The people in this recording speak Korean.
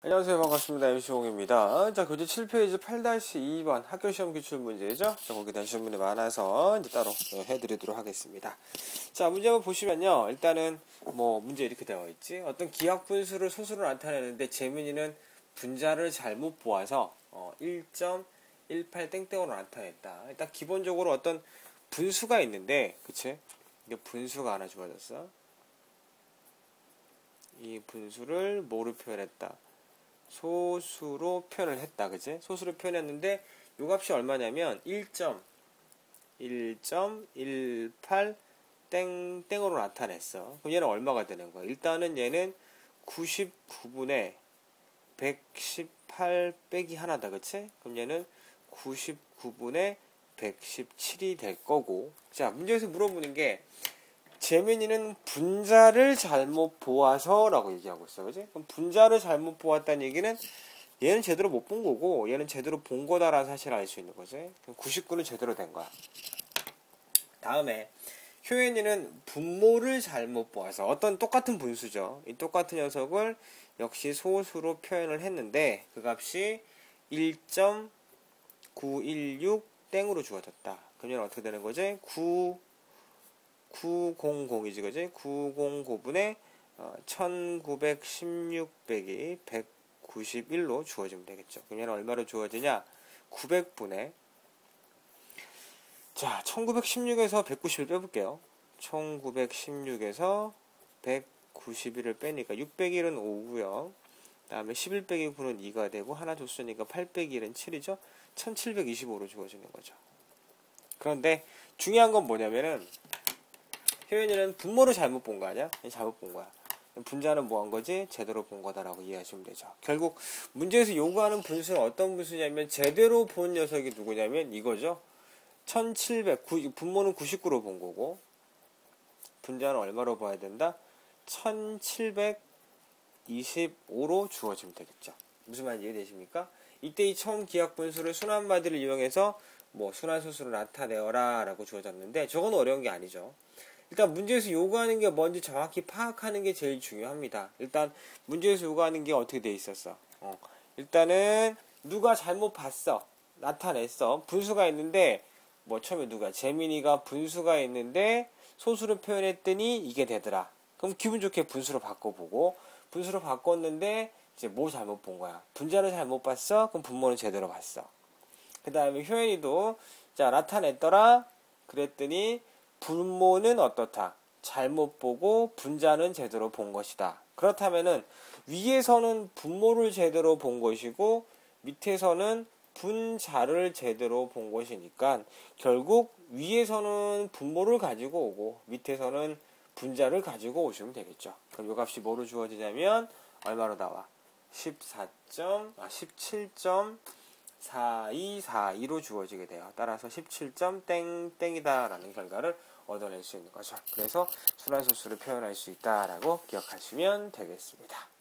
안녕하세요. 반갑습니다. MC홍입니다. 자, 교재 7페이지 8-2번 학교 시험 기출 문제죠? 자, 거기에 대한 문제 많아서 이제 따로 해드리도록 하겠습니다. 자, 문제 한번 보시면요. 일단은 뭐 문제 이렇게 되어 있지. 어떤 기하 분수를 소수로 나타내는데 재민이는 분자를 잘못 보아서 어, 1.18 땡땡으로 나타냈다. 일단 기본적으로 어떤 분수가 있는데, 그치? 이게 분수가 하나 주어졌어. 이 분수를 뭐로 표현했다? 소수로 표현을 했다. 그지? 소수로 표현했는데 요 값이 얼마냐면 1.1.18 땡땡으로 나타냈어. 그럼 얘는 얼마가 되는 거야? 일단은 얘는 99분의 118 빼기 하나다. 그치? 그럼 얘는 99분의 117이 될 거고. 자, 문제에서 물어보는 게 재민이는 분자를 잘못 보아서라고 얘기하고 있어. 그지? 그럼 분자를 잘못 보았다는 얘기는 얘는 제대로 못 본 거고 얘는 제대로 본 거다라는 사실을 알 수 있는 거지. 99는 제대로 된 거야. 다음에 효연이는 분모를 잘못 보아서 어떤 똑같은 분수죠. 이 똑같은 녀석을 역시 소수로 표현을 했는데 그 값이 1.916 땡으로 주어졌다. 그러면 어떻게 되는 거지? 9 900이지 그지? 909분의 어, 1916 빼기 191로 주어지면 되겠죠. 그러면 얼마로 주어지냐? 900분의 자, 1916에서 191 빼볼게요. 1916에서 191을 빼니까 601은 5고요. 다음에 11 빼기 9는 2가 되고 하나 줬으니까 8 빼기 1은 7이죠. 1725로 주어지는 거죠. 그런데 중요한 건 뭐냐면은 효연이는 분모를 잘못 본 거 아니야? 잘못 본 거야. 분자는 뭐 한 거지? 제대로 본 거다라고 이해하시면 되죠. 결국 문제에서 요구하는 분수는 어떤 분수냐면 제대로 본 녀석이 누구냐면 이거죠. 1700, 분모는 99로 본 거고 분자는 얼마로 봐야 된다? 1725로 주어지면 되겠죠. 무슨 말인지 이해되십니까? 이때 이 처음 기하 분수를 순환 마디를 이용해서 뭐 순환 소수로 나타내어라 라고 주어졌는데 저건 어려운 게 아니죠. 일단 문제에서 요구하는 게 뭔지 정확히 파악하는 게 제일 중요합니다. 일단 문제에서 요구하는 게 어떻게 돼 있었어? 어. 일단은 누가 잘못 봤어. 나타냈어. 분수가 있는데 뭐 처음에 누가 재민이가 분수가 있는데 소수로 표현했더니 이게 되더라. 그럼 기분 좋게 분수로 바꿔보고 분수로 바꿨는데 이제 뭐 잘못 본 거야? 분자를 잘못 봤어? 그럼 분모는 제대로 봤어. 그 다음에 효연이도 자 나타냈더라. 그랬더니 분모는 어떻다? 잘못 보고 분자는 제대로 본 것이다. 그렇다면은 위에서는 분모를 제대로 본 것이고 밑에서는 분자를 제대로 본 것이니까 결국 위에서는 분모를 가지고 오고 밑에서는 분자를 가지고 오시면 되겠죠. 그럼 이 값이 뭐로 주어지냐면 얼마로 나와? 14점, 아, 17.4242로 주어지게 돼요. 따라서 17점 땡땡이다라는 결과를 얻어낼 수 있는 거죠. 그래서 순환소수를 표현할 수 있다라고 기억하시면 되겠습니다.